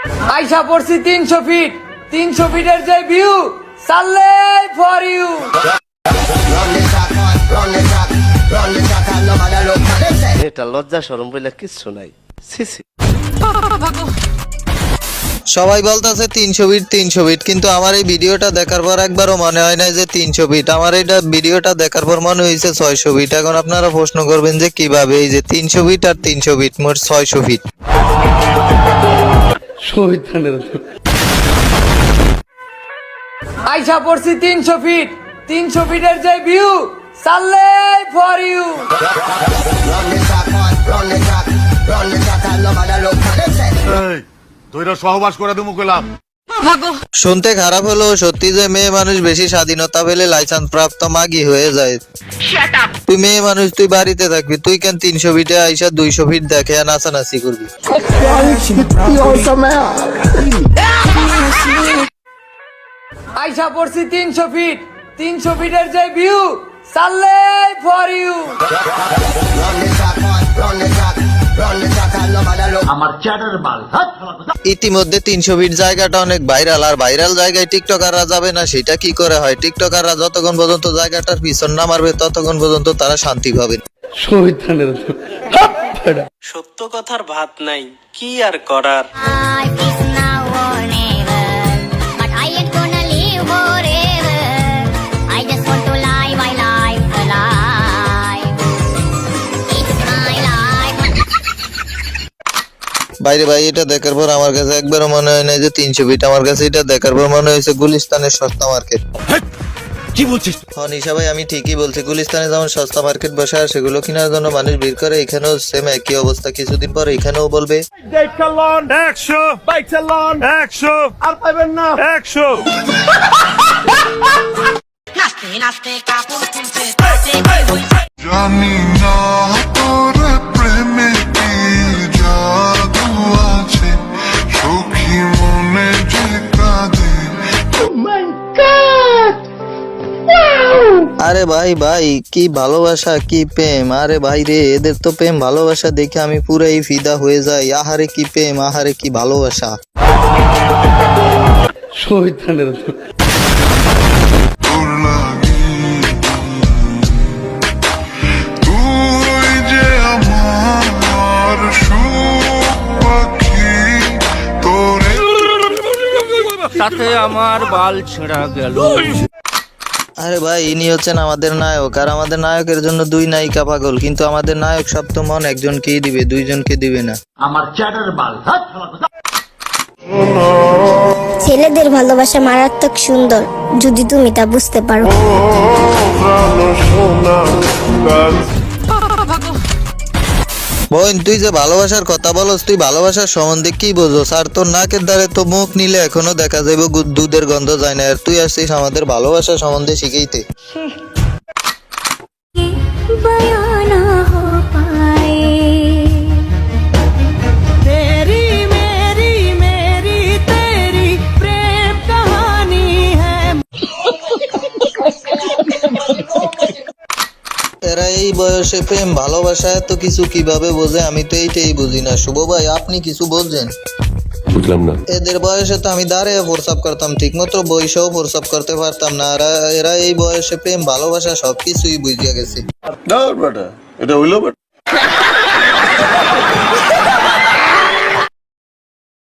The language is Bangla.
আইসা পড়ছি তিনশো ফিট তিনশো ফিটের যে ভিউ সাল্লে ফর ইউ এটা লজ্জা সরম বলে কিচ্ছু নাই। সিসি সবাই বলতেছে তিনশো বিট তিনশো বিট কিন্তু আমার এই ভিডিওটা দেখার পর একবারও মনে হয় না যে তিনশো বিট আমার এইটা ভিডিওটা দেখার পর মনে হয়েছে ছয়শো বিট এখন আপনারা প্রশ্ন করবেন যে কীভাবে এই যে তিনশো বিট আর তিনশো বিট মোট ছয়শো ফিট আইসা পড়ছি তিনশো ফিট তিনশো ফিটের যে ভিউ সাল্লে ফর ইউ দুইটা সহবাস করে দেবো কইলাম শুনতে খারাপ হলেও সত্যি যে মেয়ে মানুষ বেশি স্বাধীনতা পেলে লাইসেন্স প্রাপ্ত মাগি হয়ে যায়। তুই মেয়ে মানুষ তুই বাড়িতে থাকবি তুই কেন তিনশো ফিটে আইসা দুইশো ফিট দেখে আর নাচানাচি করবি? আইসা পড়ছি তিনশো ফিট তিনশো ফিটের যে ভিউ সাল্লে ফর ইউ ইতিমধ্যে তিনশো ফিট জায়গাটা অনেক ভাইরাল আর ভাইরাল জায়গায় টিকটকাররা যাবে না সেটা কি করে হয়? টিকটকাররা যতক্ষণ পর্যন্ত জায়গাটার পিছন না মারবে ততক্ষণ পর্যন্ত তারা শান্তি পাবে। সত্য কথার ভাত নাই কি আর করার? বাইরে ভাই এটা দেখার পর আমার কাছে একবারও মনে হয় না যে তিনশো ফিট আমার কাছে এটা দেখার পর মনে হয়েছে গুলিস্তানের সস্তা মার্কেট। কি বলছিস? হ্যাঁ আমি ঠিকই বলছি গুলিস্তানে যেমন সস্তা মার্কেট বসে আর সেগুলো কেনার জন্য মানুষ ভিড় করে এখানেও সেম একই অবস্থা। কিছুদিন পর এখানেও বলবে। একশো। একশো। আর পাইবেন না। একশো। জানি আরে ভাই ভাই কি ভালোবাসা কি প্রেম। আরে ভাই রে এদের তো প্রেম ভালোবাসা দেখে আমি পুরাই ফিদা হয়ে যাই। আহারে কি প্রেম আহারে কি ভালোবাসা। তাতে আমার বাল ছেঁড়া গেল। আরে ভাই ইনি হচ্ছেন আমাদের নায়ক আর আমাদের নায়কের জন্য দুই নায়িকা পাগল কিন্তু আমাদের নায়ক সপ্তম মন একজনকেই দিবে দুইজনকে দিবে না। আমার চ্যাটার বাল ছেলেদের ভালোবাসা মারাত্মক সুন্দর যদি তুমি তা বুঝতে পারো। বোন, তুই যে ভালোবাসার কথা বলস, তুই ভালোবাসার সম্বন্ধে কি বোঝোস? আর তোর নাকের দ্বারে তো মুখ নিলে এখনও দেখা যাইব দুধের গন্ধ যায় না। আর তুই আসছিস আমাদের ভালোবাসা সম্বন্ধে শিখাইতে। এরা এই বয়সে প্রেম ভালোবাসা এত কিছু কীভাবে বোঝে? আমি তো এইটাই বুঝি না। শুভ ভাই আপনি কিছু বলছেন? বুঝলাম না। এদের বয়সে তো আমি দাঁড়িয়ে প্রসাব করতাম ঠিক মতো বয়সেও প্রসাব করতে পারতাম না। আর এরা এই বয়সে প্রেম ভালোবাসা সবকিছুই বুঝিয়া গেছে। এটা হইল